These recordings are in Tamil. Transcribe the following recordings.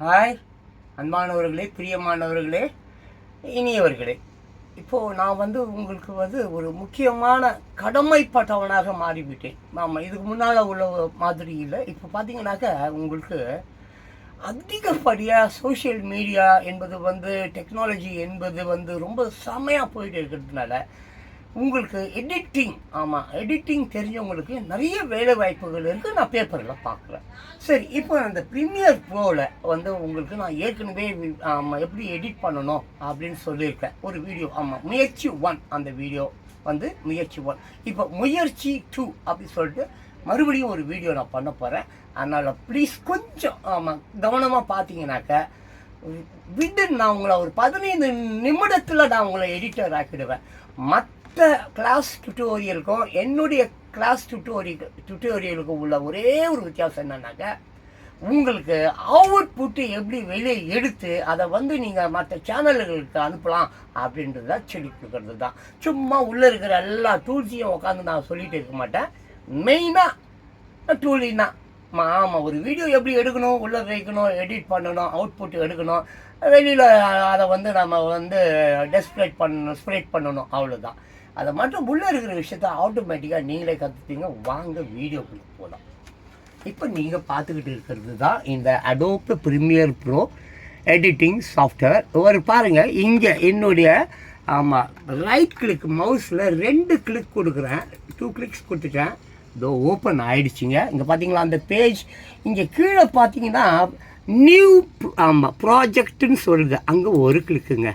ஹாய் அன்பானவர்களே பிரியமானவர்களே இனியவர்களே. இப்போது நான் வந்து உங்களுக்கு வந்து ஒரு முக்கியமான கடமைப்பட்டவனாக மாறிவிட்டேன். ஆமாம் இதுக்கு முன்னால் உள்ள மாதிரி இல்லை. இப்போ பார்த்தீங்கன்னாக்க உங்களுக்கு அதிகப்படியாக சோஷியல் மீடியா என்பது வந்து டெக்னாலஜி என்பது வந்து ரொம்ப செமையாக போயிட்டு இருக்கிறதுனால உங்களுக்கு எடிட்டிங் ஆமாம் எடிட்டிங் தெரிஞ்சவங்களுக்கு நிறைய வேலை வாய்ப்புகள் இருக்குது நான் பேப்பரில் பார்க்குறேன். சரி இப்போ அந்த ப்ரீமியர் ப்ரோவில் வந்து உங்களுக்கு நான் ஏற்கனவே ஆமாம் எப்படி எடிட் பண்ணணும் அப்படின்னு சொல்லியிருக்கேன். ஒரு வீடியோ ஆமாம் முயற்சி ஒன் அந்த வீடியோ வந்து முயற்சி ஒன் இப்போ முயற்சி டூ அப்படின்னு சொல்லிட்டு மறுபடியும் ஒரு வீடியோ நான் பண்ண போகிறேன் அதனால் ப்ளீஸ் கொஞ்சம் ஆமாம் கவனமாக பார்த்தீங்கன்னாக்க விட்டு நான் உங்களை ஒரு பதினைந்து நிமிடத்தில் நான் உங்களை எடிட்டர் ஆக்கிடுவேன். மற்ற கிளாஸ் டுட்டோரியலுக்கும் என்னுடைய கிளாஸ் டுட்டோரியல் டுட்டோரியலுக்கும் உள்ள ஒரே ஒரு வித்தியாசம் என்னன்னாக்க உங்களுக்கு அவுட்புட்டு எப்படி வெளியே எடுத்து அதை வந்து நீங்கள் மற்ற சேனல்களுக்கு அனுப்பலாம் அப்படின்றத சொல்லி கொடுக்கறது தான் சும்மா உள்ளே இருக்கிற எல்லா டூல்ஸையும் உட்காந்து நான் சொல்லிட்டு இருக்க மாட்டேன். மெயினாக டூலின்னா ஆமாம் ஒரு வீடியோ எப்படி எடுக்கணும் உள்ளே வைக்கணும் எடிட் பண்ணணும் அவுட்புட் எடுக்கணும் வெளியில் அதை வந்து நம்ம வந்து டெஸ்பிரேட் பண்ணணும் ஸ்ப்ரேட் பண்ணணும் அவ்வளோதான் அதை மட்டும் உள்ளே இருக்கிற விஷயத்த ஆட்டோமேட்டிக்காக நீங்களே கற்றுப்பீங்க வாங்க வீடியோக்குள்ளே போகலாம் இப்போ நீங்கள் பார்த்துக்கிட்டு இருக்கிறது தான் இந்த Adobe Premiere Pro editing software ஒரு பாருங்கள் இங்கே என்னுடைய ஆமாம் ரைட் கிளிக் மவுஸில் ரெண்டு கிளிக் கொடுக்குறேன். டூ கிளிக்ஸ் கொடுத்துட்டேன். இதோ ஓப்பன் ஆயிடுச்சுங்க. இங்கே பார்த்தீங்களா அந்த பேஜ் இங்கே கீழே பார்த்தீங்கன்னா நியூ ஆமாம் ப்ராஜெக்ட்டுன்னு சொல்லுது. அங்கே ஒரு கிளிக்குங்க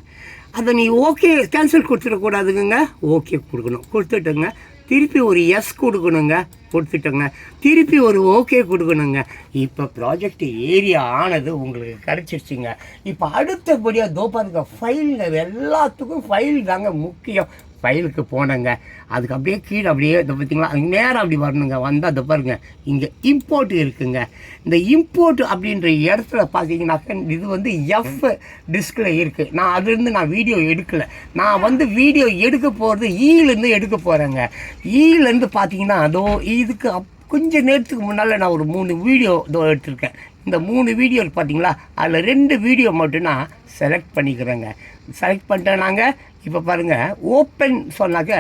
அதை நீ ஓகே கேன்சல் கொடுத்துடக்கூடாதுங்க. ஓகே கொடுக்கணும். கொடுத்துட்டுங்க. திருப்பி ஒரு எஸ் கொடுக்கணுங்க. கொடுத்துட்டோங்க. திருப்பி ஒரு ஓகே கொடுக்கணுங்க. இப்போ ப்ராஜெக்ட் ஏரியா ஆனது உங்களுக்கு கிடச்சிருச்சுங்க. இப்போ அடுத்தபடியாக தோப்பாருங்க ஃபைலில் எல்லாத்துக்கும் ஃபைல் தாங்க முக்கியம். ஃபைலுக்கு போனேங்க. அதுக்கு அப்படியே கீழே அப்படியே இதை பார்த்தீங்களா அங்கே நேரம் அப்படி வரணுங்க. வந்தால் அதை பாருங்க இங்கே இம்போர்ட் இருக்குங்க. இந்த இம்போர்ட் அப்படின்ற இடத்துல பார்த்தீங்கன்னாக்க இது வந்து எஃப் டிஸ்கில் இருக்குது நான் அதுலேருந்து நான் வீடியோ எடுக்கலை. நான் வந்து வீடியோ எடுக்க போகிறது ஈலேருந்து எடுக்க போகிறேங்க ஈலேருந்து பார்த்தீங்கன்னா அதோ இதுக்கு அப் கொஞ்சம் நேரத்துக்கு முன்னால் நான் ஒரு மூணு வீடியோ இதோ எடுத்திருக்கேன். இந்த மூணு வீடியோ பார்த்தீங்களா அதில் ரெண்டு வீடியோ மட்டும் நான் செலக்ட் பண்ணிக்கிறேங்க. செலக்ட் பண்ணிட்டேனாங்க இப்போ பாருங்கள் ஓப்பன் சொன்னாக்க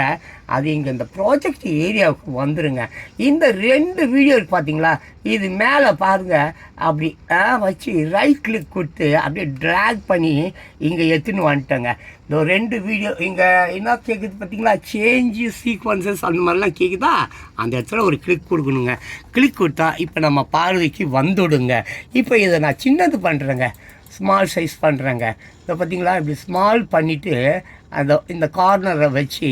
அது இங்கே இந்த ப்ராஜெக்ட் ஏரியாவுக்கு வந்துடுங்க இந்த ரெண்டு வீடியோ பார்த்தீங்களா இது மேலே பாருங்கள் அப்படி ஆ, வச்சு ரைட் கிளிக் கொடுத்து அப்படியே ட்ராக் பண்ணி இங்கே எடுத்துன்னு வந்துட்டேங்க. இந்த ரெண்டு வீடியோ இங்கே என்ன கேட்குது பார்த்தீங்களா சேஞ்சு சீக்வன்சஸ் அந்த மாதிரிலாம் கேட்குதா அந்த இடத்துல ஒரு கிளிக் கொடுக்கணுங்க. கிளிக் கொடுத்தா இப்போ நம்ம பார்வைக்கு வந்துடுங்க. இப்போ இதை நான் சின்னது பண்ணுறேங்க ஸ்மால் சைஸ் பண்ணுறேங்க இதை பார்த்தீங்களா இப்படி ஸ்மால் பண்ணிவிட்டு அந்த இந்த கார்னரை வச்சு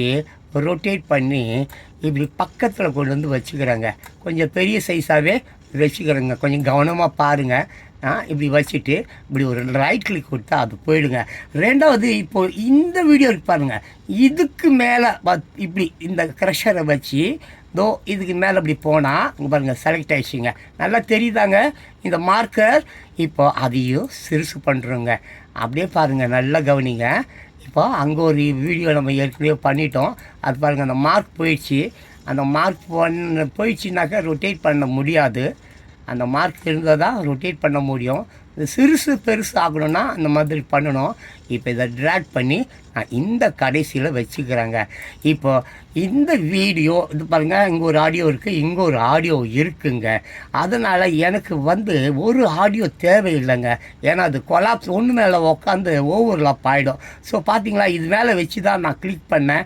ரொட்டேட் பண்ணி இப்படி பக்கத்தில் கொண்டு வந்து வச்சுக்கிறேங்க. கொஞ்சம் பெரிய சைஸாகவே வச்சுக்கிறேங்க. கொஞ்சம் கவனமாக பாருங்கள் இப்படி வச்சுட்டு இப்படி ஒரு ரைட் கிளிக் கொடுத்தா அது போயிடுங்க. ரெண்டாவது இப்போ இந்த வீடியோ இருக்கு பாருங்க. இதுக்கு மேலே இப்படி இந்த க்ரஷரை வச்சு தோ இதுக்கு மேலே இப்படி போனால் இங்கே பாருங்கள் செலக்ட் ஆயிடுச்சுங்க. நல்லா தெரியுதாங்க? இந்த மார்க்கர் இப்போ அதையும் சிறுசு பண்ணுறோங்க அப்படியே பாருங்கள் நல்லா கவனிங்க. இப்போ அங்கே ஒரு வீடியோ நம்ம ஏற்கனவே பண்ணிட்டோம். அது பாருங்கள் அந்த மார்க் போயிடுச்சு. அந்த மார்க் பண்ண போயிடுச்சுனாக்கா ரொட்டேட் பண்ண முடியாது. அந்த மார்க் இருந்தால் தான் ரொட்டேட் பண்ண முடியும். இது சிறுசு பெருசு ஆகணும்னா அந்த மாதிரி பண்ணணும். இப்போ இதை ட்ராக் பண்ணி நான் இந்த கடைசியில் வச்சுக்கிறேங்க. இப்போ இந்த வீடியோ இது பாருங்கள் இங்கே ஒரு ஆடியோ இருக்குது இங்கே ஒரு ஆடியோ இருக்குங்க. அதனால் எனக்கு வந்து ஒரு ஆடியோ தேவையில்லைங்க. ஏன்னா அது கொலாப்ஸ் ஒன்று மேலே உட்காந்து ஓவர்லாப் ஆகிடும் ஸோ பார்த்தீங்களா இது மேலே வச்சு தான் நான் கிளிக் பண்ணேன்.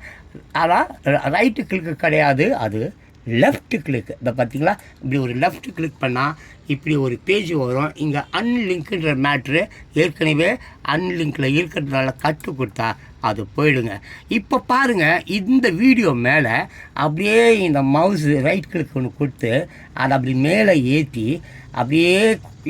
ஆனால் ரைட்டு கிளிக்கு கிடையாது அது லெஃப்ட் கிளிக் இதை பார்த்தீங்களா இப்படி ஒரு லெஃப்ட் கிளிக் பண்ணால் இப்படி ஒரு பேஜ் வரும். இங்கே அன்லிங்க்குன்ற மேட்ரு ஏற்கனவே அன்லிங்கில் இருக்கிறதுனால கற்று கொடுத்தா அது போயிடுங்க. இப்போ பாருங்கள் இந்த வீடியோ மேலே அப்படியே இந்த மவுஸு ரைட் கிளிக் ஒன்று கொடுத்து அதை அப்படி மேலே ஏற்றி அப்படியே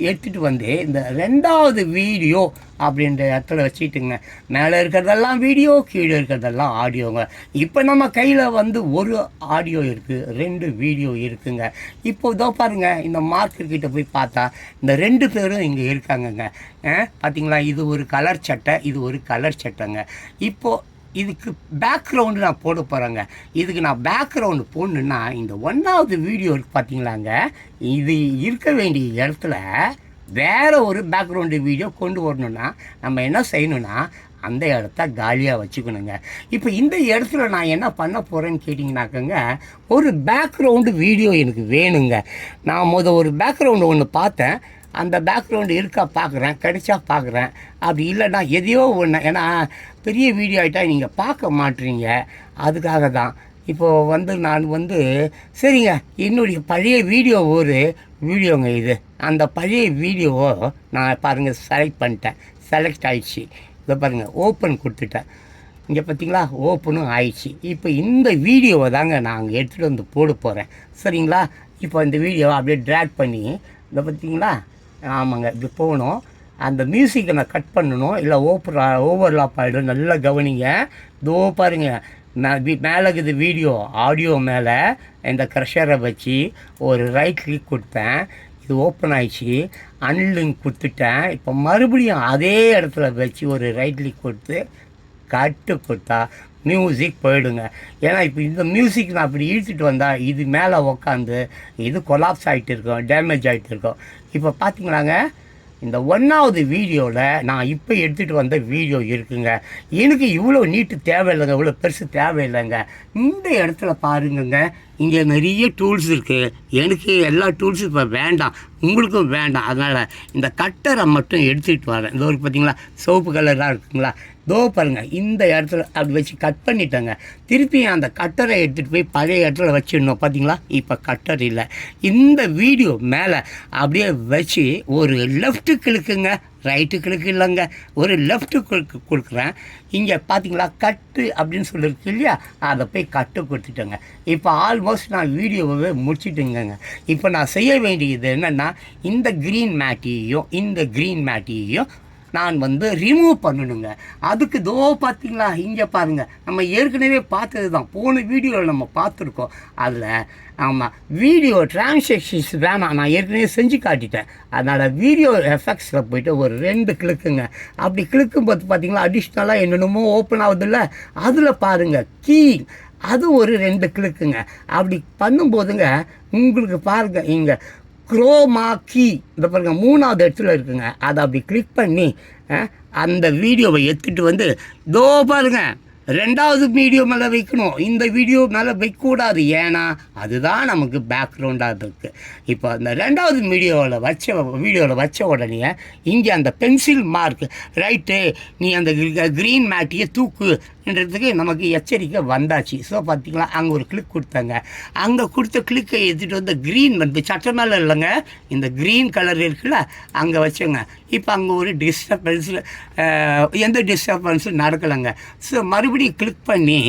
எடுத்துகிட்டு வந்து இந்த ரெண்டாவது வீடியோ அப்படின்ற இடத்துல வச்சுக்கிட்டுங்க. மேலே இருக்கிறதெல்லாம் வீடியோ கீழே இருக்கிறதெல்லாம் ஆடியோங்க. இப்போ நம்ம கையில் வந்து ஒரு ஆடியோ இருக்குது ரெண்டு வீடியோ இருக்குங்க. இப்போ இதோ பாருங்க இந்த மார்க்கெட் கிட்ட போய் பார்த்தா இந்த ரெண்டு பேரும் இங்கே இருக்காங்கங்க. பார்த்தீங்களா? இது ஒரு கலர் சட்டை இது ஒரு கலர் சட்டைங்க. இப்போது இதுக்கு பேக்ரவுண்டு நான் போட போகிறேங்க இதுக்கு நான் பேக்ரவுண்டு போடணுன்னா இந்த ஒன்றாவது வீடியோ இருக்குது பார்த்தீங்களாங்க? இது இருக்க வேண்டிய இடத்துல வேறு ஒரு பேக்ரவுண்டு வீடியோ கொண்டு வரணும்னா நம்ம என்ன செய்யணும்னா அந்த இடத்த காலியாக வச்சுக்கணுங்க. இப்போ இந்த இடத்துல நான் என்ன பண்ண போகிறேன்னு கேட்டிங்கனாக்கங்க ஒரு பேக்ரவுண்டு வீடியோ எனக்கு வேணுங்க. நான் முத ஒரு பேக்ரவுண்டு ஒன்று பார்த்தேன். அந்த பேக்ரவுண்டு இருக்கா பார்க்குறேன் கிடைச்சா பார்க்குறேன் அப்படி இல்லைன்னா எதையோ ஒன்று ஏன்னா பெரிய வீடியோ ஆகிட்டா நீங்கள் பார்க்க மாட்டீங்க. அதுக்காக தான். இப்போது வந்து நான் வந்து சரிங்க என்னுடைய பழைய வீடியோ ஒரு வீடியோங்க இது. அந்த பழைய வீடியோவை நான் பாருங்கள் செலக்ட் பண்ணிட்டேன். செலக்ட் ஆயிடுச்சு. இதை பாருங்கள் ஓப்பன் கொடுத்துட்டேன். இங்கே பார்த்தீங்களா ஓப்பனும் ஆயிடுச்சு. இப்போ இந்த வீடியோவை தாங்க நான் அங்கே எடுத்துகிட்டு வந்து போட போகிறேன் சரிங்களா? இப்போ இந்த வீடியோவை அப்படியே ட்ராக் பண்ணி இதை பார்த்தீங்களா ஆமாங்க இப்படி போகணும். அந்த மியூசிக்கை நான் கட் பண்ணணும். இல்லை ஓப்பர் ஓவர்லாப் ஆகிடும் நல்லா கவனிங்க. இதோ பாருங்க மேலே இருக்குது வீடியோ ஆடியோ மேலே இந்த க்ரஷரை வச்சு ஒரு ரைட் கிளிக் கொடுத்தேன். இது ஓப்பன் ஆயிடுச்சு. அன்லிங்க் கொடுத்துட்டேன். இப்போ மறுபடியும் அதே இடத்துல வச்சு ஒரு ரைட் கிளிக் கொடுத்து கட்டு கொடுத்தா மியூசிக் போயிடுங்க. ஏன்னா இப்போ இந்த மியூசிக் நான் அப்படி இழுத்துட்டு வந்தால் இது மேலே உக்காந்து இது கொலாப்ஸ் ஆகிட்டு இருக்கும் டேமேஜ் ஆகிட்டு இருக்கும். இப்போ பார்த்தீங்களாங்க இந்த ஒன்றாவது வீடியோவில் நான் இப்போ எடுத்துகிட்டு வந்த வீடியோ இருக்குங்க. எனக்கு இவ்வளோ நீட்டு தேவையில்லைங்க இவ்வளோ பெருசு தேவையில்லைங்க. இந்த இடத்துல பாருங்கங்க இங்கே நிறைய டூல்ஸ் இருக்குது எனக்கு எல்லா டூல்ஸும் இப்போ வேண்டாம் உங்களுக்கும் வேண்டாம். அதனால் இந்த கட்டரை மட்டும் எடுத்துகிட்டு வரேன். இந்த ஒரு பார்த்தீங்களா சிவப்பு கலராக இருக்குங்களா? தோ பாருங்கள் இந்த இடத்துல அப்படி வச்சு கட் பண்ணிட்டேங்க. திருப்பி அந்த கட்டரை எடுத்துகிட்டு போய் பழைய இடத்துல வச்சிடணும் பார்த்தீங்களா இப்போ கட்டர் இல்லை. இந்த வீடியோ மேலே அப்படியே வச்சு ஒரு லெஃப்ட்டு கிழக்குங்க ரைட்டு கிழக்கு இல்லைங்க ஒரு லெஃப்ட்டு கிழக்கு கொடுக்குறேன். இங்கே பார்த்தீங்களா கட்டு அப்படின்னு சொல்லியிருக்கு இல்லையா? அதை போய் கட்டு கொடுத்துட்டேங்க. இப்போ ஆல்மோஸ்ட் நான் வீடியோவை முடிச்சிட்டுங்கங்க. இப்போ நான் செய்ய வேண்டியது என்னென்னா இந்த க்ரீன் மேட்டியையும் இந்த க்ரீன் மேட்டியையும் நான் வந்து ரிமூவ் பண்ணணுங்க. அதுக்கு தோ பார்த்தீங்களா இங்கே பாருங்கள் நம்ம ஏற்கனவே பார்த்தது தான் போன வீடியோவில் நம்ம பார்த்துருக்கோம். அதில் ஆமாம் வீடியோ டிரான்சாக்ஷன்ஸ் வேணாம் நான் ஏற்கனவே செஞ்சு காட்டிட்டேன். அதனால் வீடியோ எஃபெக்ட்ஸில் போயிட்டு ஒரு ரெண்டு கிளிக்குங்க. அப்படி கிளிக்கும் போது பார்த்தீங்களா அடிஷ்னலாக என்னென்னமோ ஓப்பன் ஆகுதுல்ல? அதில் பாருங்கள் கீ அது ஒரு ரெண்டு கிளிக்குங்க. அப்படி பண்ணும்போதுங்க உங்களுக்கு பாருங்கள் இங்கே குரோமா கீ இந்த பாருங்க மூணாவது இடத்துல இருக்குங்க. அதை அப்படி கிளிக் பண்ணி அந்த வீடியோவை எடுத்துகிட்டு வந்து தோ பாருங்க ரெண்டாவது வீடியோ மேலே வைக்கணும். இந்த வீடியோ மேலே வைக்கக்கூடாது ஏன்னா அதுதான் நமக்கு பேக்ரவுண்டாக இருக்குது இப்போ அந்த ரெண்டாவது வீடியோவில் வச்ச வீடியோவில் வச்ச உடனே இங்கே அந்த பென்சில் மார்க் ரைட்டு நீ அந்த க்ரீன் மேட்டியை தூக்குன்றதுக்கு நமக்கு எச்சரிக்கை வந்தாச்சு. ஸோ பார்த்தீங்களா அங்கே ஒரு கிளிக் கொடுத்தாங்க. அங்கே கொடுத்த கிளிக்கை எடுத்துகிட்டு வந்து க்ரீன் வந்து சட்ட மேலே இல்லைங்க இந்த க்ரீன் கலர் இருக்குல்ல அங்கே வச்சோங்க. இப்போ அங்கே ஒரு டிஸ்டர்பன்ஸ் எந்த டிஸ்டர்பன்ஸும் நடக்கலைங்க. ஸோ மறுபடியும் கிளிக் பண்ணி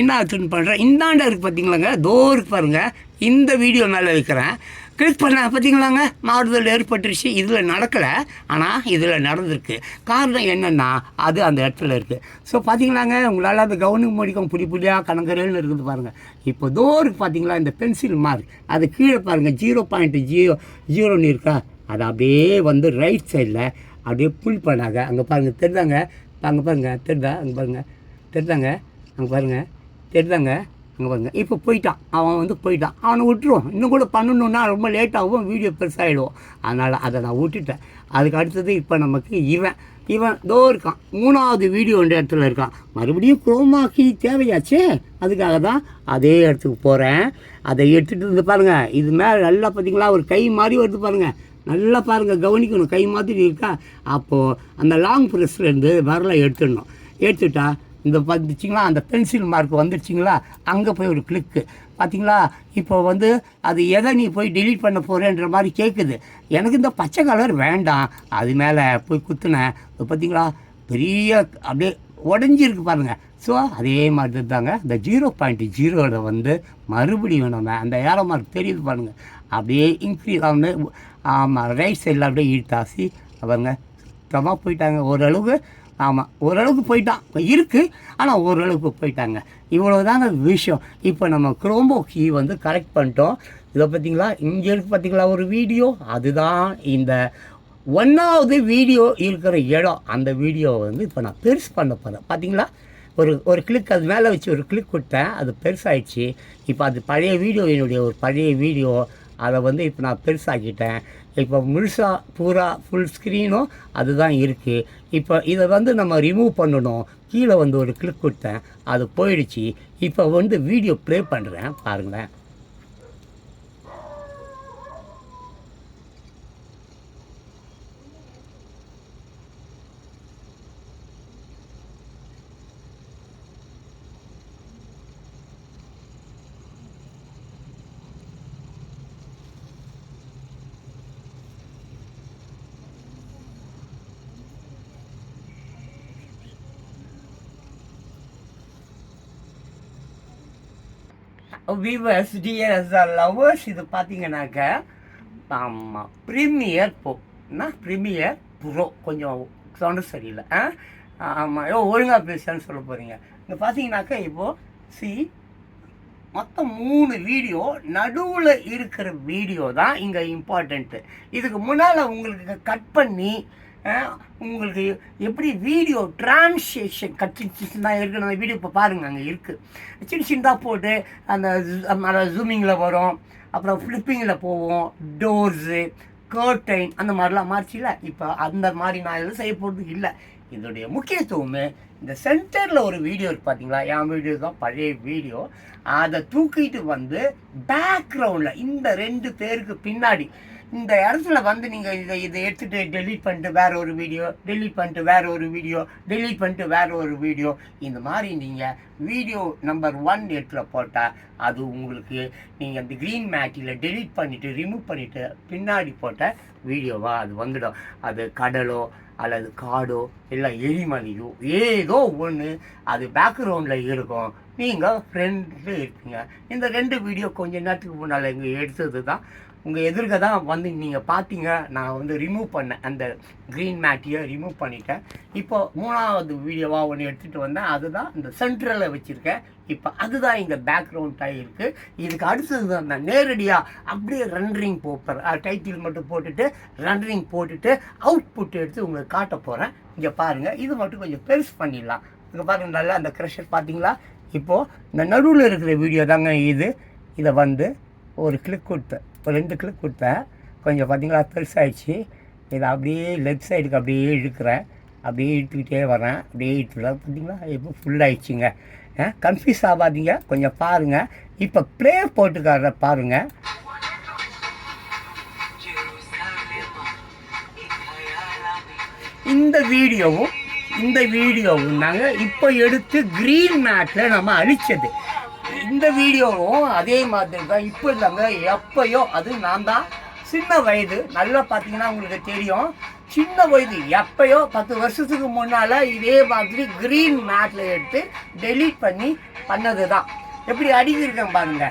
என்ன ஆச்சுன்னு பண்ணுறேன் இந்தாண்ட இருக்குது பார்த்தீங்களாங்க தோ இருக்கு பாருங்கள் இந்த வீடியோ மேலே வைக்கிறேன் கிளிக் பண்ண பார்த்தீங்களாங்க மாறுதல் ஏற்பட்டுருச்சு. இதில் நடக்கலை. ஆனால் இதில் நடந்திருக்கு. காரணம் என்னென்னா அது அந்த இடத்துல இருக்குது ஸோ பார்த்தீங்களாங்க உங்களால் அந்த கவனிக்க முடிக்கும் புடி புடியாக கணக்கரேன்னு இருக்குது பாருங்கள் இப்போ தோருக்கு பார்த்தீங்களா இந்த பென்சில் மார்க் அது கீழே பாருங்கள் ஜீரோ பாயிண்ட் ஜீரோ ஜீரோன்னு இருக்கா? அது அப்படியே வந்து ரைட் சைடில் அப்படியே புல் பண்ணாங்க அங்கே பாருங்கள் தெரிதாங்க? அங்கே பாருங்கள் தெரிதா? அங்கே பாருங்கள் தெரிதாங்க? அங்கே பாருங்கள் தெரிதாங்க? அங்கே பாருங்க. இப்போ போயிட்டான். அவன் வந்து போயிட்டான். அவனை விட்டுருவோம். இன்னும் கூட பண்ணணுன்னா ரொம்ப லேட்டாகவும் வீடியோ பெருசாகிடுவோம் அதனால் அதை நான் விட்டுட்டேன். அதுக்கு அடுத்தது இப்போ நமக்கு இவன். இவன் தோ இருக்கான். மூணாவது வீடியோ இந்த இடத்துல இருக்கான். மறுபடியும் குரோமாக்கி தேவையாச்சே? அதுக்காக தான் அதே இடத்துக்கு போகிறேன் அதை எடுத்துகிட்டு வந்து பாருங்கள் இது மேலே நல்லா பார்த்தீங்களா ஒரு கை மாதிரி வருது பாருங்கள் நல்லா பாருங்கள் கவனிக்கணும். கை மாதிரி இருக்கா? அப்போது அந்த லாங் ப்ரெஸ்லேருந்து வரல எடுத்துடணும். எடுத்துட்டா இந்த வந்துச்சிங்களா? அந்த பென்சில் மார்க் வந்துடுச்சிங்களா அங்கே போய் ஒரு கிளிக்கு பார்த்தீங்களா இப்போ வந்து அது எதை நீ போய் டெலீட் பண்ண போகிறேன்ற மாதிரி கேட்குது எனக்கு இந்த பச்சை கலர் வேண்டாம். அது மேலே போய் குத்துனேன். இப்போ பார்த்தீங்களா பெரிய அப்படியே உடஞ்சிருக்கு பாருங்கள் ஸோ அதே மாதிரி தாங்க. இந்த ஜீரோ பாயிண்ட் ஜீரோவில் வந்து மறுபடியும் நம்ம அந்த ஏரோ மார்க் தெரியுது பாருங்கள் அப்படியே இன்க்ரீஸ் ஆகுது ஆமாம் ரைட் சைடில் அப்படியே ஈட்டாசி அவங்க சுத்தமாக போயிட்டாங்க. ஓரளவுக்கு ஆமாம் ஓரளவுக்கு போயிட்டான். இருக்குது ஆனால் ஓரளவுக்கு போயிட்டாங்க. இவ்வளோ தாங்க விஷயம். இப்போ நம்ம குரோம்போ கீ வந்து கரெக்ட் பண்ணிட்டோம். இதை பார்த்தீங்களா இங்கே இருக்கு பார்த்தீங்களா ஒரு வீடியோ அதுதான் இந்த ஒன்றாவது வீடியோ இருக்கிற இடம். அந்த வீடியோவை வந்து இப்போ நான் பெருசு பண்ண போகிறேன் பார்த்தீங்களா ஒரு ஒரு கிளிக் அது மேலே வச்சு ஒரு கிளிக் கொடுத்தேன். அது பெருசாகிடுச்சு இப்போ அது பழைய வீடியோ என்னுடைய ஒரு பழைய வீடியோ அதை வந்து இப்போ நான் பெருசாக்கிட்டேன். இப்போ முழுசாக பூரா ஃபுல் ஸ்க்ரீனும் அதுதான் இருக்குது இப்போ இதை வந்து நம்ம ரிமூவ் பண்ணணும். கீழே வந்து ஒரு கிளிக் கொடுத்தேன். அது போயிடுச்சு. இப்போ வந்து வீடியோ ப்ளே பண்ணுறேன் பாருங்களேன். விவர்ஸ் டிஎஸ் லவ்வர்ஸ் இது பார்த்தீங்கன்னாக்க ஆமாம் ப்ரீமியர் போ ப்ரீமியர் ப்ரோ கொஞ்சம் சவுண்டு சரியில்லை ஆ? ஆமாம் ஏதோ ஒழுங்காக பேசுன்னு சொல்ல போகிறீங்க இங்கே பார்த்தீங்கன்னாக்கா இப்போது சி மொத்தம் மூணு வீடியோ நடுவில் இருக்கிற வீடியோ தான் இங்கே இம்பார்ட்டண்ட்டு இதுக்கு முன்னால் உங்களுக்கு கட் பண்ணி உங்களுக்கு எப்படி வீடியோ டிரான்ஸ்லேஷன் கற்றுச்சுன்னா இருக்குது அந்த வீடியோ இப்போ பாருங்கள் அங்கே இருக்குது சின்ன சின்னதாக போட்டு அந்த ஜூமிங்கில் வரும். அப்புறம் ஃப்ளிப்பிங்கில் போவோம். டோர்ஸு கர்டைன் அந்த மாதிரிலாம் மாறிச்சில்ல? இப்போ அந்த மாதிரி நான் எதுவும் செய்ய போகிறது இல்லை. இதோடைய முக்கியத்துவமே இந்த சென்டரில் ஒரு வீடியோ இருக்கு பார்த்தீங்களா என் வீடியோ தான் பழைய வீடியோ. அதை தூக்கிட்டு வந்து பேக்ரவுண்டில் இந்த ரெண்டு பேருக்கு பின்னாடி இந்த இடத்துல வந்து நீங்கள் இதை இதை எடுத்துகிட்டு டெலீட் பண்ணிட்டு வேற ஒரு வீடியோ டெலீட் பண்ணிட்டு வேற ஒரு வீடியோ டெலீட் பண்ணிட்டு வேற ஒரு வீடியோ இந்த மாதிரி நீங்கள் வீடியோ நம்பர் ஒன் எடுத்துல போட்டால் அது உங்களுக்கு நீங்கள் அந்த க்ரீன் மேட்டில் டெலீட் பண்ணிவிட்டு ரிமூவ் பண்ணிவிட்டு பின்னாடி போட்ட வீடியோவாக அது வந்துடும். அது கடலோ அல்லது காடோ இல்லை எரிமலையோ ஏதோ ஒன்று அது பேக்ரவுண்டில் இருக்கும். நீங்கள் ஃப்ரெண்டு இருப்பீங்க. இந்த ரெண்டு வீடியோ கொஞ்ச நேரத்துக்கு முன்னால் இங்கே எடுத்தது தான் உங்கள் எதிர்க்க தான் வந்து நீங்கள் பார்த்தீங்க நான் வந்து ரிமூவ் பண்ணேன் அந்த க்ரீன் மேட்டியை ரிமூவ் பண்ணிட்டேன். இப்போ மூணாவது வீடியோவாக ஒன்று எடுத்துகிட்டு வந்தேன். அதுதான் இந்த சென்ட்ரலில் வச்சுருக்கேன். இப்போ அதுதான் இங்கே பேக்ரவுண்டாக இருக்குது இதுக்கு அடுத்தது தான் நான் நேரடியாக அப்படியே ரன்ரிங் போப்பேன் டைட்டில் மட்டும் போட்டுட்டு ரன்ரிங் போட்டுட்டு அவுட்புட் எடுத்து உங்களுக்கு காட்ட போகிறேன் இங்கே பாருங்கள் இது மட்டும் கொஞ்சம் பெருசு பண்ணிடலாம். இங்கே பாருங்கள் நல்லா அந்த க்ரெஷர் பார்த்தீங்களா இப்போது இந்த நடுவில் இருக்கிற வீடியோ தாங்க இது. இதை வந்து ஒரு கிளிக் கொடுத்தேன். ஒரு ரெண்டு கிளிக் கொடுத்தேன். கொஞ்சம் பார்த்தீங்களா பெருசாகிடுச்சு இதை அப்படியே லெஃப்ட் சைடுக்கு அப்படியே இழுக்கிறேன். அப்படியே இழுத்துக்கிட்டே வரேன் அப்படியே இழுத்துல பார்த்தீங்களா இப்போ ஃபுல்லாகிடுச்சிங்க கன்ஃபியூஸ் ஆகாதீங்க. கொஞ்சம் பாருங்கள் இப்போ ப்ளே போட்டுக்கார பாருங்கள் இந்த வீடியோவும் இந்த வீடியோவும் நாங்கள் இப்போ எடுத்து க்ரீன் மேட்டில் நம்ம அழிச்சது. இந்த வீடியோவும் அதே மாதிரி தான் இப்போ இல்லைங்க எப்பயோ அது நான் தான் சின்ன வயது நல்லா பார்த்தீங்கன்னா உங்களுக்கு தெரியும். சின்ன வயது எப்பயோ பத்து வருஷத்துக்கு முன்னால் இதே மாதிரி க்ரீன் மேட்டில் எடுத்து டெலீட் பண்ணி பண்ணது தான் எப்படி அடிக்கிருக்கேன் பாருங்க.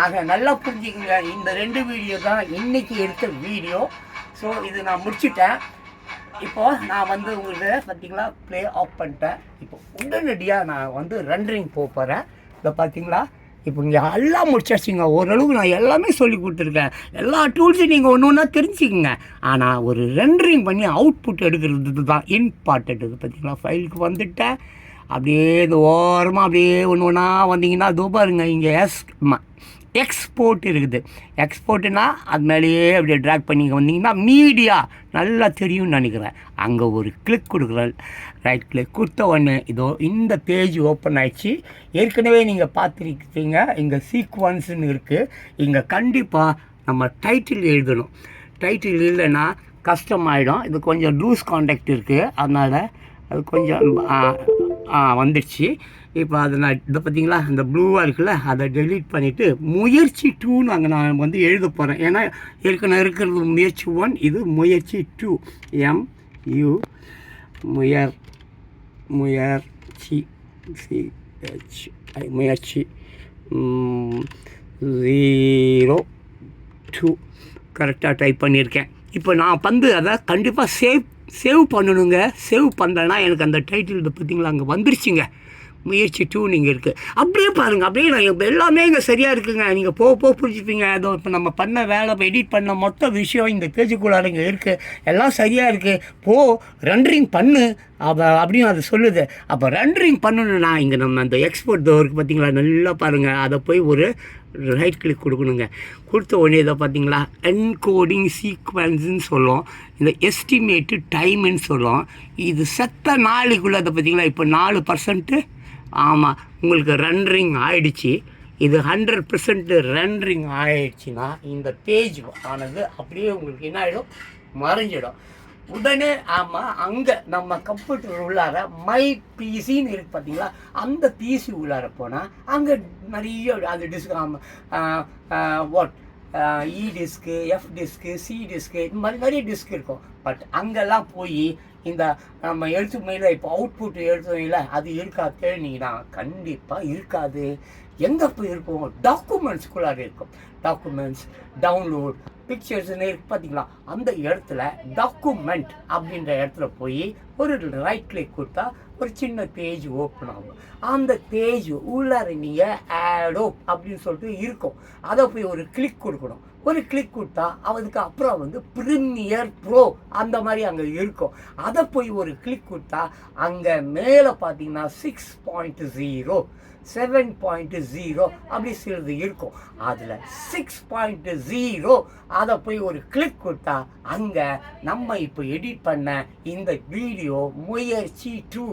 ஆக நல்லா புரிஞ்சுக்கங்க. இந்த ரெண்டு வீடியோ தான் இன்னைக்கு எடுத்த வீடியோ ஸோ இது நான் முடிச்சுட்டேன். இப்போ நான் வந்து உங்களுக்கு பார்த்தீங்களா ப்ளே ஆஃப் பண்ணிட்டேன். இப்போ உடனடியாக நான் வந்து ரன்ரிங் போக போகிறேன் இதை பார்த்தீங்களா? இப்போ நீங்கள் எல்லாம் முடிச்சாச்சுங்க. ஓரளவுக்கு நான் எல்லாமே சொல்லி கொடுத்துருக்கேன். எல்லா டூல்ஸையும் நீங்கள் ஒன்று ஒன்றா தெரிஞ்சுக்கங்க. ஆனால் ஒரு ரெண்டரிங் பண்ணி அவுட்புட் எடுக்கிறது தான் இம்பார்ட்டன்ட் இது பார்த்தீங்களா? ஃபைலுக்கு வந்துட்டேன். அப்படியே இது ஓரமாக அப்படியே ஒன்று ஒன்றா வந்தீங்கன்னா அதோ பாருங்க இங்கே எஸ் எக்ஸ்போர்ட் இருக்குது. எக்ஸ்போர்ட்டுனா அது மேலேயே அப்படியே ட்ராக் பண்ணி வந்தீங்கன்னா மீடியா நல்லா தெரியும்னு நினைக்கிறேன். அங்கே ஒரு கிளிக் கொடுக்குறேன் ரைட் கிளிக் கொடுத்த உடனே இதோ இந்த பேஜ் ஓப்பன் ஆயிடுச்சு. ஏற்கனவே நீங்கள் பார்த்துருக்கீங்க இங்கே சீக்வன்ஸ்னு இருக்குது இங்கே கண்டிப்பாக நம்ம டைட்டில் எழுதணும். டைட்டில் இல்லைன்னா கஷ்டமாயிடும் இது கொஞ்சம் லூஸ் காண்டாக்ட் இருக்குது அதனால் அது கொஞ்சம் வந்துடுச்சு. இப்போ அதை நான் இதை பார்த்தீங்களா? இந்த ப்ளூவாக இருக்குல்ல அதை டெலீட் பண்ணிவிட்டு முயற்சி டூன்னு அங்கே நான் வந்து எழுத போகிறேன் ஏன்னா ஏற்கனவே இருக்கிறது முயற்சி ஒன் இது முயற்சி டூ எம் யூ முயர் முயற்சி சிஹெச் முயற்சி ஜீரோ டூ கரெக்டாக டைப் பண்ணியிருக்கேன். இப்போ நான் வந்து அதை கண்டிப்பாக சேவ் சேவ் பண்ணணுங்க. சேவ் பண்ணலைன்னா எனக்கு அந்த டைட்டில் பார்த்தீங்களா? அங்கே வந்துருச்சுங்க. முயற்சி டியூனிங் இருக்குது அப்படியே பாருங்கள் அப்படியே நான் இப்போ எல்லாமே இங்கே சரியாக இருக்குங்க. நீங்கள் போக போக புரிஞ்சுப்பீங்க. அதோ இப்போ நம்ம பண்ண வேலை எடிட் பண்ண மொத்த விஷயம் இந்த பேஜுக்குள்ளார இங்கே இருக்குது எல்லாம் சரியாக இருக்குது போ ரெண்டரிங் பண்ணு. அப்போ அப்படின்னு அது சொல்லுது. அப்போ ரெண்டரிங் பண்ணணும்னா இங்கே நம்ம அந்த எக்ஸ்போர்ட் இருக்குது பார்த்தீங்களா நல்லா பாருங்கள் அதை போய் ஒரு ரைட் கிளிக் கொடுக்கணுங்க. கொடுத்த உடனே இதை பார்த்தீங்களா என்கோடிங் சீக்வன்ஸுன்னு சொல்லும் இந்த எஸ்டிமேட்டு டைமுன்னு சொல்லும் இது செத்த நாளைக்குள்ளே அதை பார்த்தீங்களா இப்போ நாலு பர்சன்ட்டு ஆமாம் உங்களுக்கு ரன்ரிங் ஆயிடுச்சு. இது ஹண்ட்ரட் பர்சன்ட் ரன்ரிங் ஆயிடுச்சுன்னா இந்த பேஜ் ஆனது அப்படியே உங்களுக்கு என்ன ஆகிடும் மறைஞ்சிடும். உடனே ஆமாம் அங்கே நம்ம கம்ப்யூட்டர் உள்ளார மை பிசின்னு இருக்குது பார்த்தீங்களா? அந்த பிசி உள்ளார போனால் அங்கே நிறைய அது டிஸ்க் ஆமாம் what E disk F disk C disk இந்த மாதிரி நிறைய டிஸ்க் இருக்கும். பட் அங்கெல்லாம் போய் இந்த நம்ம எழுத்து மேல இப்போ அவுட்புட் எழுத்துமையில் அது இருக்கா கேள்விங்கன்னா கண்டிப்பாக இருக்காது. எங்கே போய் இருக்கும் டாக்குமெண்ட்ஸ்குள்ளார இருக்கும். டாக்குமெண்ட்ஸ் டவுன்லோட் பிக்சர்ஸ்னு இருக்கு பார்த்தீங்களா அந்த இடத்துல டாக்குமெண்ட் அப்படின்ற இடத்துல போய் ஒரு ரைட் கிளிக் கொடுத்தா ஒரு சின்ன பேஜ் ஓப்பன் ஆகும். அந்த பேஜ் உள்ளார நீங்கள் ஆடோ அப்படின்னு சொல்லிட்டு இருக்கும். அதை போய் ஒரு கிளிக் கொடுக்கணும். ஒரு கிளிக் கொடுத்தா அதுக்கு அப்புறம் வந்து ப்ரீமியர் ப்ரோ அந்த மாதிரி அங்கே இருக்கும். அதை போய் ஒரு கிளிக் கொடுத்தா அங்கே மேலே பார்த்தீங்கன்னா six point zero seven point zero அப்படி சிலது இருக்கும். அதில் சிக்ஸ் பாயிண்ட் ஜீரோ அதை போய் ஒரு கிளிக் கொடுத்தா அங்கே நம்ம இப்போ எடிட் பண்ண இந்த வீடியோ முயற்சி டூ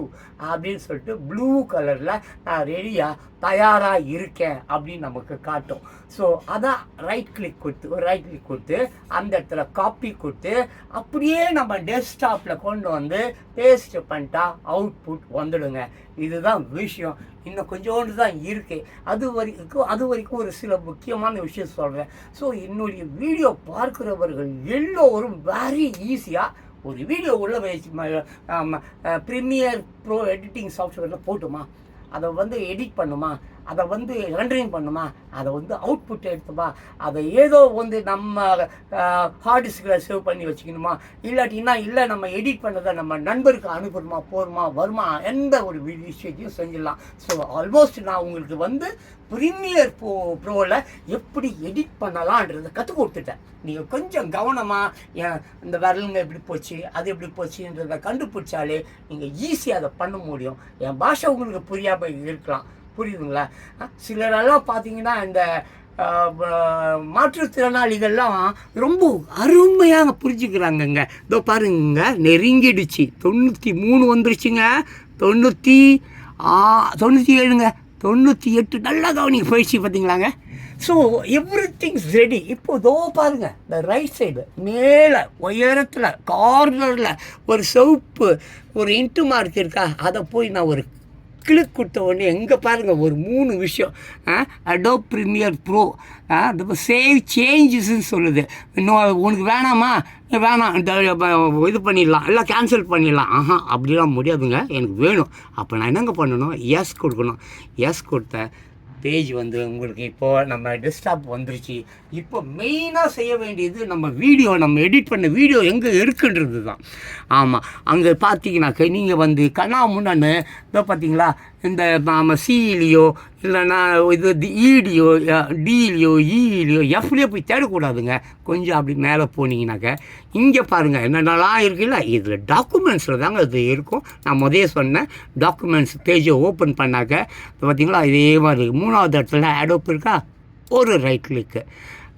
அப்படின்னு சொல்லிட்டு ப்ளூ கலரில் நான் ரெடியாக தயாராக இருக்கேன் அப்படின்னு நமக்கு காட்டும். ஸோ அதான் ரைட் கிளிக் கொடுத்து ஒரு ரைட் கிளிக் கொடுத்து அந்த இடத்துல காப்பி கொடுத்து அப்படியே நம்ம டெஸ்க்டாப்பில் கொண்டு வந்து பேஸ்ட் பண்ணிட்டா அவுட்புட் வந்துடுங்க. இதுதான் விஷயம். இன்னும் கொஞ்சோண்டு தான் இருக்குது அது வரைக்கும் அது வரைக்கும் ஒரு சில முக்கியமான விஷயம் சொல்கிறேன் ஸோ என்னுடைய வீடியோ பார்க்கிறவர்கள் எல்லோரும் வெரி ஈஸியாக ஒரு வீடியோ உள்ள வச்சு ப்ரீமியர் ப்ரோ எடிட்டிங் சாஃப்ட்வேரில் போட்டுமா? அதை வந்து எடிட் பண்ணுமா? அதை வந்து ரெண்டரிங் பண்ணுமா? அதை வந்து அவுட்புட் எடுத்துமா அதை ஏதோ வந்து நம்ம ஹார்ட் டிஸ்கில் சேவ் பண்ணி வச்சுக்கணுமா? இல்லாட்டின்னா இல்லை நம்ம எடிட் பண்ணதை நம்ம நண்பருக்கு அனுப்பணுமா போருமா வருமா? எந்த ஒரு விஷயத்தையும் செஞ்சிடலாம். ஸோ ஆல்மோஸ்ட் நான் உங்களுக்கு வந்து ப்ரீமியர் ப்ரோ ப்ரோவில் எப்படி எடிட் பண்ணலான்றதை கற்றுக் கொடுத்துட்டேன். நீங்கள் கொஞ்சம் கவனமாக என் இந்த விரலுங்க எப்படி போச்சு அது எப்படி போச்சுன்றதை கண்டுபிடிச்சாலே நீங்கள் ஈஸியாக அதை பண்ண முடியும். என் பாஷை உங்களுக்கு புரியாமல் இருக்கலாம். புரியுதுங்களா? சிலரெல்லாம் பார்த்தீங்கன்னா இந்த மாற்றுத்திறனாளிகள்லாம் ரொம்ப அருமையாக புரிஞ்சுக்கிறாங்கங்க. இதோ பாருங்க நெருங்கிடுச்சு. தொண்ணூற்றி மூணு வந்துருச்சுங்க. தொண்ணூற்றி ஆ தொண்ணூற்றி ஏழுங்க. தொண்ணூற்றி எட்டு நல்லா கவனிங்க போயிடுச்சு பார்த்தீங்களாங்க ஸோ எவ்ரி திங்ஸ் ரெடி இப்போ இதோ பாருங்க இந்த ரைட் சைடு மேலே உயரத்தில் கார்னரில் ஒரு சிவப்பு ஒரு இன்ட்டு மார்க் இருக்கா? அதை போய் நான் ஒரு கிளிக் கொடுத்த உடனே எங்கே பாருங்கள் ஒரு மூணு விஷயம். அடோ ப்ரீமியர் ப்ரோ சேவ் சேஞ்சஸ்ன்னு சொல்லுது. இன்னும் உனக்கு வேணாமா? வேணாம். இந்த இது பண்ணிடலாம். எல்லாம் கேன்சல் பண்ணிடலாம். ஆஹா அப்படிலாம் முடியாதுங்க. எனக்கு வேணும். அப்போ நான் என்னங்க பண்ணணும்? எஸ் கொடுக்கணும். எஸ் கொடுத்தேன். பேஜ் வந்து உங்களுக்கு இப்போது நம்ம டெஸ்க்டாப் வந்துருச்சு. இப்போ மெயினாக செய்ய வேண்டியது நம்ம வீடியோ நம்ம எடிட் பண்ண வீடியோ எங்கே இருக்குன்றது தான் ஆமாம் அங்கே பார்த்தீங்கன்னாக்க நீங்கள் வந்து கண்ணா முன்னான்னு இதோ பார்த்தீங்களா இந்த நம்ம சிஇலியோ இல்லைன்னா இது இடியோ டிலியோ ஈலியோ எஃப்லேயோ போய் தேடக்கூடாதுங்க. கொஞ்சம் அப்படி மேலே போனீங்கனாக்க இங்கே பாருங்கள் என்னென்னலாம் இருக்குல்ல? இதில் டாக்குமெண்ட்ஸில் தாங்க இது இருக்கும். நான் முதல்ல சொன்னேன் டாக்குமெண்ட்ஸ் பேஜை ஓப்பன் பண்ணாக்க பார்த்தீங்களா? இதே மாதிரி மூணாவது இடத்துல ஆடோப் இருக்கா? ஒரு ரைட் கிளிக்கு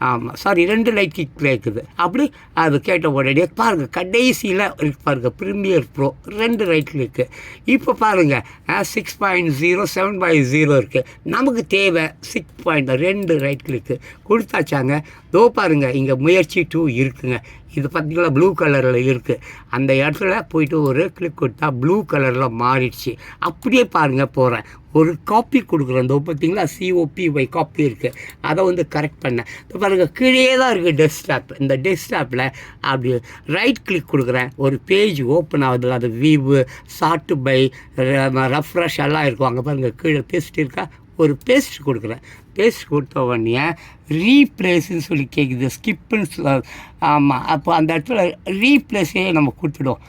ஆமாம் சாரி ரெண்டு லைட் கிக் இருக்குது. அப்படி அது கேட்ட உடனே பாருங்கள் கடைசியில் இருக்கு பாருங்கள் ப்ரீமியர் ப்ரோ ரெண்டு ரைட் கிளிக்கு இப்போ பாருங்கள் six point zero seven point zero இருக்குது நமக்கு தேவை சிக்ஸ் பாயிண்ட் ரெண்டு ரைட் கிளிக்கு கொடுத்தாச்சாங்க. தோ பாருங்கள் இங்கே முயற்சி டூ இருக்குங்க. இது பார்த்திங்களா ப்ளூ கலரில் இருக்குது அந்த இடத்துல போயிட்டு ஒரு கிளிக் கொடுத்தா ப்ளூ கலரில் மாறிடுச்சு. அப்படியே பாருங்கள் போகிறேன் ஒரு காப்பி கொடுக்குறேன். இந்த பார்த்தீங்களா சிஓபி ஒய் காப்பி இருக்குது அதை வந்து கரெக்ட் பண்ணேன். இப்போ பாருங்கள் கீழே தான் இருக்குது டெஸ்க்டாப் இந்த டெஸ்க்டாப்பில் அப்படி ரைட் கிளிக் கொடுக்குறேன். ஒரு பேஜ் ஓப்பன் ஆகுதுல அது வீவு ஷார்ட் பை ரெஃப்ரெஷ் எல்லாம் இருக்கும். அங்கே பாருங்கள் கீழே பேசிட்டு இருக்கா? ஒரு பேஸ்ட் கொடுக்குறேன். பேஸ்ட் கொடுத்த உடனே ரீப்ளேஸ்ன்னு சொல்லி கேட்குது ஸ்கிப்புன்னு ஆமாம் அப்போ அந்த இடத்துல ரீப்ளேஸே நம்ம கொடுத்துடுவோம்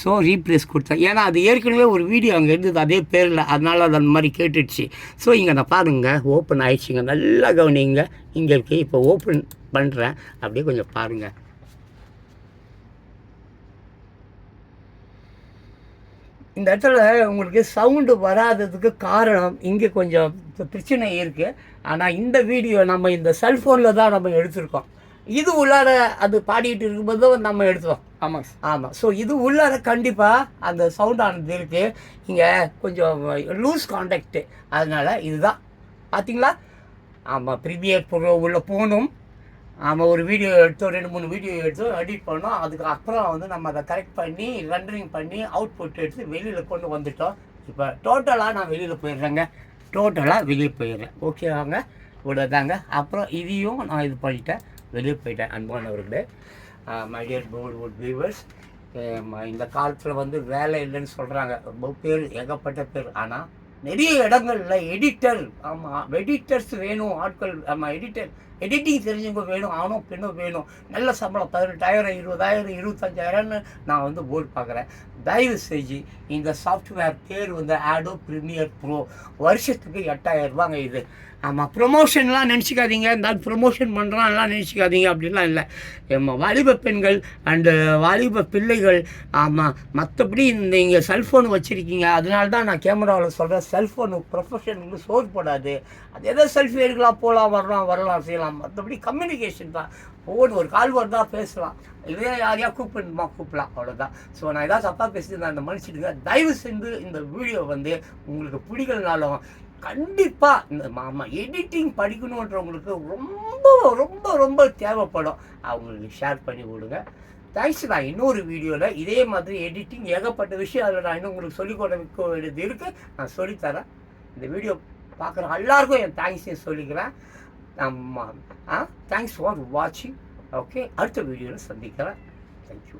ஸோ ரீப்ளேஸ் கொடுத்தேன். ஏன்னா அது ஏற்கனவே ஒரு வீடியோ அங்கே இருந்தது. அதே பேரில். அதனால் அது அந்த மாதிரி கேட்டுடுச்சு. ஸோ இங்கே நான் பாருங்க. ஓப்பன் ஆயிடுச்சுங்க. நல்லா கவனிங்க. இங்கே இருக்கு. இப்போ ஓப்பன் பண்ணுறேன் அப்படியே கொஞ்சம் பாருங்கள் இந்த இடத்துல உங்களுக்கு சவுண்டு வராததுக்கு காரணம் இங்கே கொஞ்சம் பிரச்சனை இருக்குது ஆனால் இந்த வீடியோ நம்ம இந்த செல்ஃபோனில் தான் நம்ம எடுத்திருக்கோம். இது உள்ளார அது பாடிட்டு இருக்கும்போது நம்ம எடுத்தோம். சார் ஆமாம் ஸோ இது உள்ளார கண்டிப்பாக அந்த சவுண்ட் ஆனது இருக்குது இங்கே கொஞ்சம் லூஸ் காண்டாக்டு அதனால் இதுதான். பார்த்தீங்களா ஆமாம் ப்ரீமியர் ப்ரோ உள்ளே போகணும். ஆமாம் ஒரு வீடியோ எடுத்தோம் ரெண்டு மூணு வீடியோ எடுத்தோம் எடிட் பண்ணோம். அதுக்கப்புறம் வந்து நம்ம அதை கரெக்ட் பண்ணி ரெண்டரிங் பண்ணி அவுட்புட் எடுத்து வெளியில் கொண்டு வந்துட்டோம். இப்போ டோட்டலாக நான் வெளியில் போயிடுறேங்க. டோட்டலாக வெளியே போயிடுறேன். ஓகேவாங்க இவ்வளோதாங்க அப்புறம் இதையும் நான் இது பண்ணிட்டேன். வெளியே போயிட்டேன் அன்பானவர்களே மை டியர் போல்வுட் வியூவர்ஸ் இந்த காலத்தில் வந்து வேலை இல்லைன்னு சொல்கிறாங்க ரொம்ப பேர் ஏகப்பட்ட பேர். ஆனால் நிறைய இடங்கள்ல எடிட்டர் ஆமாம் எடிட்டர்ஸ் வேணும் ஆட்கள் ஆமாம் எடிட்டர் எடிட்டிங் தெரிஞ்சவங்க வேணும் ஆணும் பெண்ணும் வேணும். நல்ல சம்பளம் பதினெட்டாயிரம் இருபதாயிரம் இருபத்தஞ்சாயிரம்னு நான் வந்து போர்டு பார்க்குறேன். தயவு செஞ்சு இந்த சாஃப்ட்வேர் பேர் வந்து ஆடோ ப்ரீமியர் ப்ரோ வருஷத்துக்கு எட்டாயிரம் ரூபாங்க இது. ஆமாம் ப்ரொமோஷன்லாம் நினச்சிக்காதீங்க. இருந்தாலும் ப்ரொமோஷன் பண்ணுறான்லாம் நினச்சிக்காதீங்க. அப்படிலாம் இல்லை. நம்ம வாலிப பெண்கள் அண்டு வாலிப பிள்ளைகள் ஆமாம் மற்றபடி இந்த இங்கே செல்ஃபோன் வச்சுருக்கீங்க. அதனால தான் நான் கேமராவில் சொல்கிறேன் செல்ஃபோனு ப்ரொஃபஷனுக்கு சோர் போடாது. அது எதோ செல்ஃபி எடுக்கலாம் போகலாம் வரலாம் வரலாம் செய்யலாம். மற்றபடி கம்யூனிகேஷன் தான். ஒவ்வொரு ஒரு கால் வருதா பேசலாம். இதே யாரையா கூப்பிடணுமா கூப்பிடலாம். அவ்வளோதான் ஸோ நான் ஏதாவது தப்பாக பேசியிருந்தேன் அந்த மனுஷனுக்கு தயவு செஞ்சு இந்த வீடியோ வந்து உங்களுக்கு பிடிக்கலனாலும் கண்டிப்பாக இந்த மாமா எடிட்டிங் படிக்கணுன்றவங்களுக்கு ரொம்ப ரொம்ப ரொம்ப தேவைப்படும். அவங்களுக்கு ஷேர் பண்ணி கொடுங்க. தேங்க்ஸ் நான் இன்னொரு வீடியோவில் இதே மாதிரி எடிட்டிங் ஏகப்பட்ட விஷயம் அதில் நான் இன்னும் உங்களுக்கு சொல்லிக் கொடுக்க வேண்டியது இருக்குது நான் சொல்லித்தரேன். இந்த வீடியோ பார்க்குற எல்லாருக்கும் என் தேங்க்ஸையும் சொல்லிக்கிறேன். ஆமாம் ஆ தேங்க்ஸ் ஃபார் வாட்சிங் ஓகே அடுத்த வீடியோவில் சந்திக்கிறேன். தேங்க்யூ